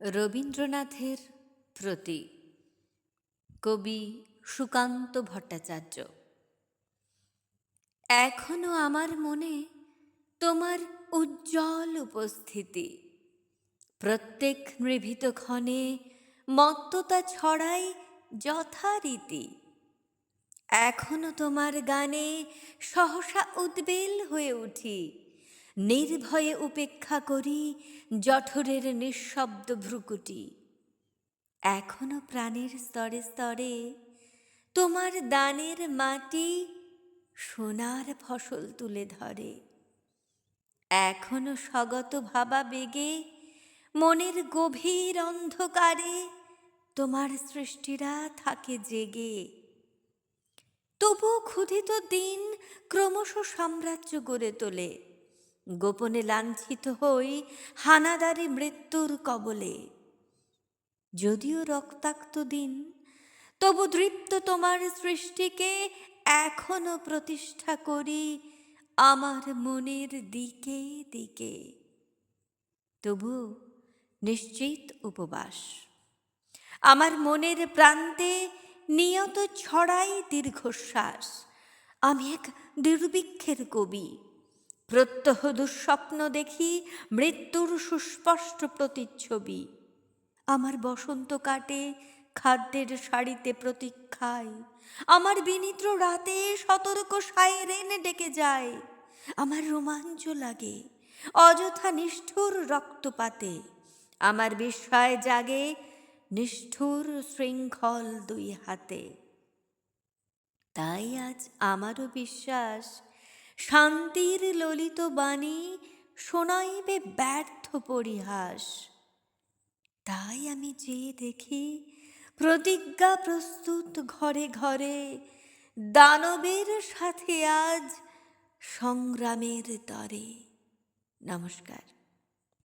রবীন্দ্রনাথের প্রতি কবি সুকান্ত ভট্টাচার্য। এখনও আমার মনে তোমার উজ্জ্বল উপস্থিতি। প্রত্যেক নিভৃত ক্ষণে মত্ততা ছড়াই যথারীতি। এখনও তোমার গানে সহসা উদ্বেল হয়ে উঠি। নির্ভয়ে উপেক্ষা করি জঠরের নিঃশব্দ ভ্রুকুটি। এখনও প্রাণের স্তরে স্তরে তোমার দানের মাটি সোনার ফসল তুলে ধরে। এখনও স্বগত ভাবা বেগে মনের গভীর অন্ধকারে তোমার সৃষ্টিরা থাকে জেগে। তবু ক্ষুধিত দিন ক্রমশ সাম্রাজ্য গড়ে তোলে। গোপনে লাঞ্ছিত হই হানাদারি মৃত্যুর কবলে। যদিও রক্তাক্ত দিন, তবু দৃপ্ত তোমার সৃষ্টিকে এখনও প্রতিষ্ঠা করি আমার মনের দিকে দিকে। তবু নিশ্চিত উপবাস। আমার মনের প্রান্তে নিয়ত ছড়াই দীর্ঘশ্বাস। আমি এক দুর্ভিক্ষের কবি। প্রত্যহ দুঃস্বপ্ন দেখি, মৃত্যুর সুস্পষ্ট প্রতিচ্ছবি। আমার বসন্ত কাটে, খাদ্যের শাড়িতে প্রতীক্ষায়। আমার বিনিদ্র রাতে সতর্ক সাইরেন ডেকে যায়। আমার রোমাঞ্চ লাগে, অযথা নিষ্ঠুর রক্তপাতে। আমার বিস্ময় জাগে, নিষ্ঠুর শৃঙ্খল দুই হাতে। তাই আজ আমারও বিশ্বাস শান্তির ললিত বাণী শোনাইবে ব্যর্থ পরিহাস। তাই আমি যেয়ে দেখি প্রতিজ্ঞা প্রস্তুত ঘরে ঘরে, দানবের সাথে আজ সংগ্রামের তরে। নমস্কার।